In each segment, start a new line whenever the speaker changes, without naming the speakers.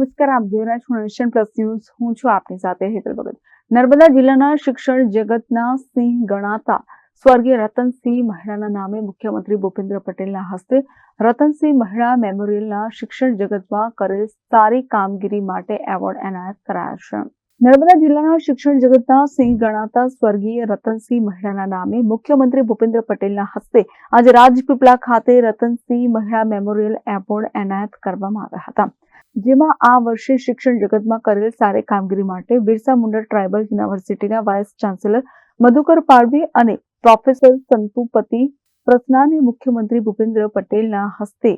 નમસ્કાર, આપ જોઈ રહ્યા છો નેશન પ્લસ ન્યૂઝ હું છું આપની સાથે હેતલ ભગત. નર્મદા જિલ્લાના શિક્ષણ જગતના સિંહ ગણાતા સ્વર્ગીય રતનસિંહ મહેડાના નામે મુખ્યમંત્રી ભૂપેન્દ્ર પટેલના હસ્તે રતનસિંહ મહેડા મેમોરિયલના શિક્ષણ જગતમાં કરેલ સારી કામગીરી માટે એવોર્ડ એનાયત કરાયા છે. નર્મદા જિલ્લાના શિક્ષણ જગતના સિંહ ગણાતા સ્વર્ગીય રતનસિંહ મહેડાના નામે મુખ્યમંત્રી ભૂપેન્દ્ર પટેલના હસ્તે આજે રાજપીપળા ખાતે રતનસિંહ મહેડા મેમોરિયલ એવોર્ડ એનાયત કરવામાં આવ્યા હતા. જેમાં આ વર્ષે શિક્ષણ જગતમાં કરેલ સારી કામગીરી માટે બિરસા મુંડા ટ્રાઇબલ યુનિવર્સિટીના વાઇસ ચાન્સેલર મધુકર પાડવી અને પ્રોફેસર સંતુપતિ પ્રસનાને મુખ્યમંત્રી ભૂપેન્દ્ર પટેલના હસ્તે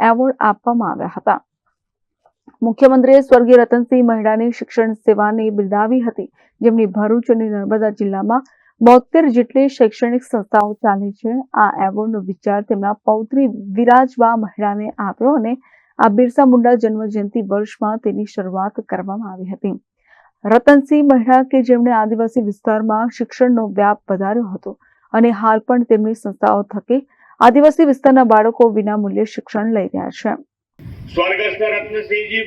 એવોર્ડ આપવામાં આવ્યા હતા. મુખ્યમંત્રીએ સ્વર્ગીય રતનસિંહ મહેડાની શિક્ષણ સેવાને બિરદાવી હતી, જેમની ભરૂચ અને નર્મદા જિલ્લામાં બોતેર જેટલી શૈક્ષણિક સંસ્થાઓ ચાલે છે. આ એવોર્ડનો વિચાર તેમના પૌત્રી વિરાજવા મહેડાને આપ્યો અને આ બિરસા મુંડા જન્મજયંતિ વર્ષમાં તેની શરૂઆત કરવામાં આવી હતી. રતનસિંહ મહેડા કે જેમણે આદિવાસી વિસ્તારમાં શિક્ષણનો વ્યાપ વધાર્યો હતો અને હાલ પણ તેમની સંસ્થાઓ થકી આદિવાસી વિસ્તારના બાળકો વિનામૂલ્યે શિક્ષણ લઈ રહ્યા છે.
સ્વર્ગસ્થ રત્નસિંહજી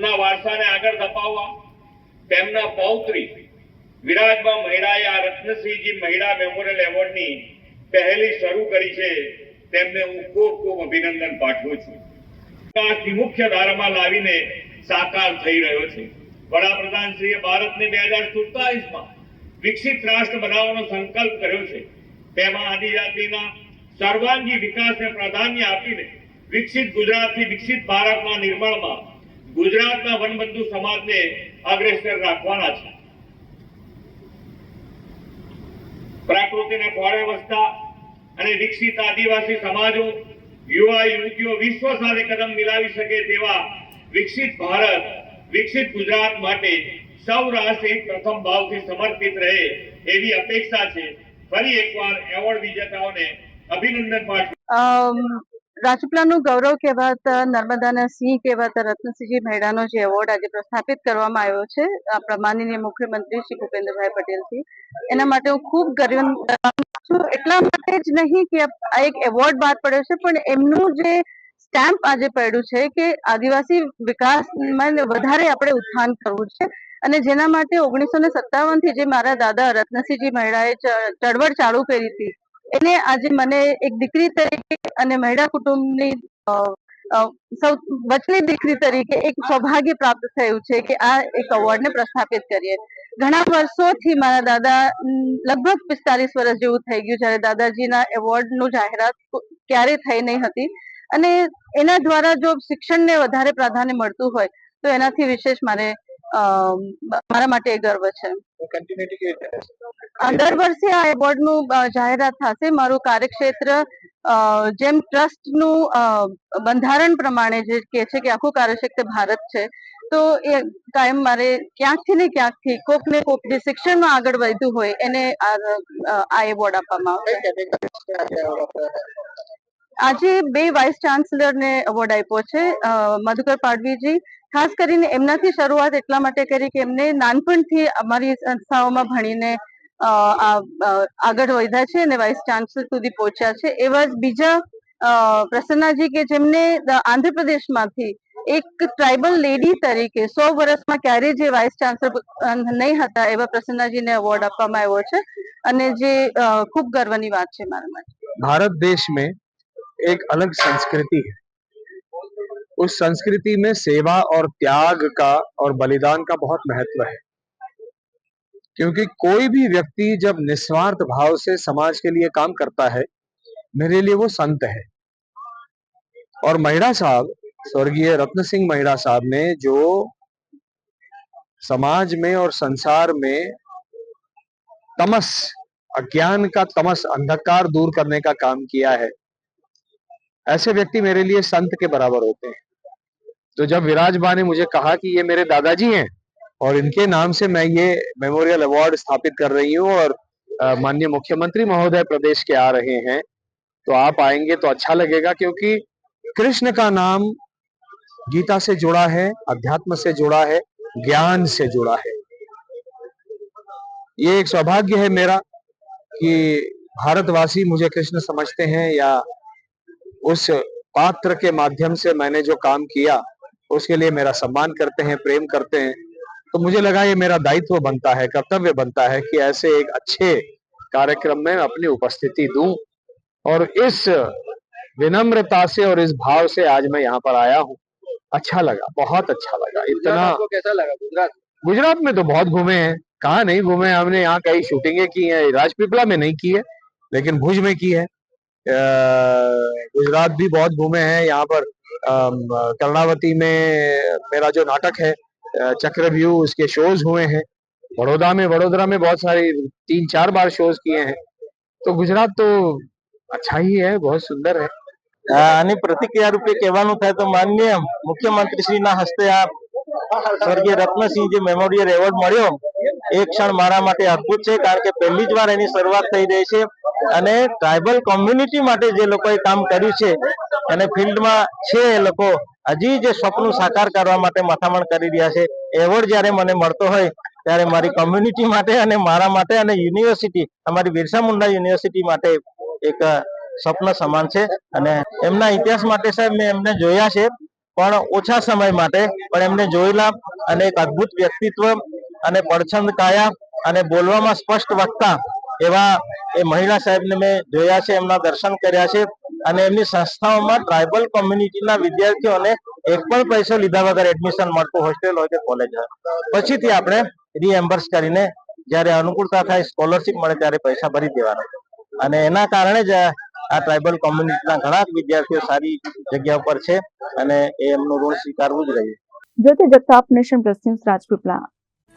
ના વારસાને આગળ ધપાવવા તેમના પૌત્રી વિરાજમાં મહિડાએ આ રત્નસિંહજી મહિડા મેમોરિયલ એવોર્ડની પહેલી શરૂ કરી છે. તેમને હું ખૂબ ખૂબ અભિનંદન પાઠવું છું. વિકાસની મુખ્ય ધારામાં લાવીને સાકાર થઈ રહ્યો છે. વડાપ્રધાન શ્રીએ ભારતને બે હજાર સુડતાલીસમાં વિકસિત રાષ્ટ્ર બનાવવાનો સંકલ્પ કર્યો છે. તેમાં આદિજાતિના સર્વાંગી વિકાસને પ્રાધાન્ય આપીને વિકસિત ગુજરાતથી વિકસિત ભારતના નિર્માણમાં ગુજરાતના વનબંધુ સમાજને અગ્રેસર રાખવાના છે. પ્રકૃતિને ખોળે વસતા અને વિકસિત આદિવાસી સમાજો, યુવા યુવતીઓ વિશ્વ સાથે કદમ મિલાવી શકે તેવા વિકસિત ભારત, વિકસિત ગુજરાત માટે સૌ રાષ્ટ્રીય પ્રથમ ભાવથી સમર્પિત રહે એવી અપેક્ષા છે. ફરી એકવાર એવોર્ડ વિજેતાઓને અભિનંદન પાઠવું.
રાજપીપળાનું ગૌરવ કહેવાતા નર્મદાના સિંહ કહેવાતા, રત્નસિંહજી મહેડાનો જે એવોર્ડ આજે પ્રસ્થાપિત કરવામાં આવ્યો છે આપણા માનનીય મુખ્યમંત્રી શ્રી ભૂપેન્દ્રભાઈ પટેલથી. એના માટે હું ખૂબ ગર્વ છું. એટલા માટે જ નહીં કે આ એક એવોર્ડ બહાર પડ્યો છે, પણ એમનું જે સ્ટેમ્પ આજે પડ્યું છે કે આદિવાસી વિકાસમાં વધારે આપણે ઉત્થાન કરવું છે. અને જેના માટે ઓગણીસો ને થી જે મારા દાદા રત્નસિંહજી મહેડાએ ચળવળ ચાલુ કરી હતી એને આજે મને એક દીકરી તરીકે અને મહિલા કુટુંબની સૌ વચલી દીકરી તરીકે એક સૌભાગ્ય પ્રાપ્ત થયું છે કે આ એક અવોર્ડને પ્રસ્થાપિત કરીએ. ઘણા વર્ષોથી મારા દાદા લગભગ પિસ્તાલીસ વર્ષ જેવું થઈ ગયું જ્યારે દાદાજીના એવોર્ડનું જાહેરાત ક્યારે થઈ નહીં હતી. અને એના દ્વારા જો શિક્ષણને વધારે પ્રાધાન્ય મળતું હોય, તો એનાથી વિશેષ મારે મારા માટે ગર્વ છે. દર વર્ષે આ એવોર્ડનું નું જાહેરાત થશે. મારું કાર્યક્ષેત્ર જેમ ટ્રસ્ટનું અ, બંધારણ પ્રમાણે જે કે છે કે આખું કાર્યક્ષેત્ર ભારત છે તો એ કાયમ મારે ક્યાંકથી ને ક્યાંકથી કોક ને કોક જે શિક્ષણમાં આગળ વધ્યું હોય એને આ આ એવોર્ડ આપવામાં આવશે આજે બે વાઇસ ચાન્સલર ને એવોર્ડ આપ્યો છે મધુકર પાડવીજી ખાસ કરીને એમનાથી શરૂઆત એટલા માટે કરી કે એમને નાનપણથી અમારી સંસ્થાઓમાં ભણીને આગળ વધ્યા છે અને વાઇસ ચાન્સલર સુધી પહોંચ્યા છે. એવા જ બીજા પ્રસન્નાજી કે જેમને આંધ્રપ્રદેશમાંથી એક ટ્રાઇબલ લેડી તરીકે સો વર્ષમાં ક્યારેય જે વાઇસ ચાન્સલર નહીં હતા એવા પ્રસન્નાજીને એવોર્ડ આપવામાં આવ્યો છે અને જે ખૂબ ગર્વની વાત છે મારા માટે.
ભારત દેશ મેં એક અલગ સંસ્કૃતિ હૈ उस संस्कृति में सेवा और त्याग का और बलिदान का बहुत महत्व है। क्योंकि कोई भी व्यक्ति जब निस्वार्थ भाव से समाज के लिए काम करता है, मेरे लिए वो संत है। और महिड़ा साहब, स्वर्गीय रत्न सिंह महिड़ा साहब ने जो समाज में और संसार में तमस, अज्ञान का तमस, अंधकार दूर करने का काम किया है, ऐसे व्यक्ति मेरे लिए संत के बराबर होते हैं। तो जब विराज बा ने मुझे कहा कि ये मेरे दादाजी हैं और इनके नाम से मैं ये मेमोरियल अवार्ड स्थापित कर रही हूँ और माननीय मुख्यमंत्री महोदय प्रदेश के आ रहे हैं तो आप आएँगे तो अच्छा लगेगा क्योंकि कृष्ण का नाम गीता से जुड़ा है, अध्यात्म से जुड़ा है, ज्ञान से जुड़ा है। ये एक सौभाग्य है मेरा कि भारतवासी मुझे कृष्ण समझते हैं या उस पात्र के माध्यम से मैंने जो काम किया उसके लिए मेरा सम्मान करते हैं प्रेम करते हैं। तो मुझे लगा ये मेरा दायित्व बनता है कर्तव्य बनता है कि ऐसे एक अच्छे कार्यक्रम में अपनी उपस्थिति दूँ। और इस विनम्रता से और इस भाव से आज मैं यहाँ पर आया हूँ। अच्छा लगा बहुत अच्छा लगा। इतना
आपको कैसा लगा गुजरात?
गुजरात में तो बहुत घूमे हैं। कहा नहीं घूमे? हमने यहाँ कई शूटिंगे की हैं राजपीपला में नहीं की है लेकिन भुज में की है। गुजरात भी बहुत घूमे हैं यहाँ पर कर्णावती में मेरा जो नाटक है अ, चक्रव्यूह उसके शोज हुए हैं बड़ौदा में वडोदरा में बहुत सारी तीन चार बार शोज किए हैं तो गुजरात तो अच्छा ही है बहुत सुंदर है
આ આની પ્રતિક્રિયા રૂપે કહેવાનું થાય તો માનનીય મુખ્યમંત્રીશ્રીના હસ્તે આ સ્વર્ગીય રત્નસિંહજી મેમોરિયલ એવોર્ડ મળ્યો એ ક્ષણ મારા માટે અદ્ભુત છે કારણ કે પહેલી જ વાર એની શરૂઆત થઈ રહી છે અને ટ્રાઇબલ કોમ્યુનિટી માટે જે લોકોએ કામ કર્યું છે અને ફિલ્ડમાં છે એ લોકો. હજી જે સ્વપ્ન સાકાર કરવા માટે મથામણ કરી રહ્યા છે, એવોર્ડ જ્યારે મને મળતો હોય, ત્યારે મારી કમ્યુનિટી માટે અને મારા માટે અને યુનિવર્સિટી અમારી બિરસા મુંડા યુનિવર્સિટી માટે એક સ્વપ્ન સમાન છે. અને એમના ઇતિહાસ માટે સાહેબ મેં એમને જોયા છે, પણ ઓછા સમય માટે. પણ એમને જોયેલા અને એક અદ્ભુત વ્યક્તિત્વ અને પડછંદ કાયા અને બોલવામાં સ્પષ્ટ વક્તા એવા એ મહિલા સાહેબને મેં જોયા છે, એમના દર્શન કર્યા છે. અને એમની સંસ્થાઓમાં ટ્રાઇબલ કોમ્યુનિટીના વિદ્યાર્થીઓને એક પણ પૈસો લીધા વગર એડમિશન મળતું હોસ્ટેલ હોય કે કોલેજ હોય પછીથી આપણે રીએમ્બર્સ કરીને જ્યારે અનુકૂળતા થાય સ્કોલરશિપ મળે ત્યારે પૈસા ભરી દેવાના. અને એના કારણે જ આ ટ્રાઇબલ કોમ્યુનિટીના ઘણા વિદ્યાર્થીઓ સારી જગ્યા ઉપર છે અને એ એમનું ઋણ સ્વીકારવું જ રહ્યું.
Jyoti Jagtap nation plus news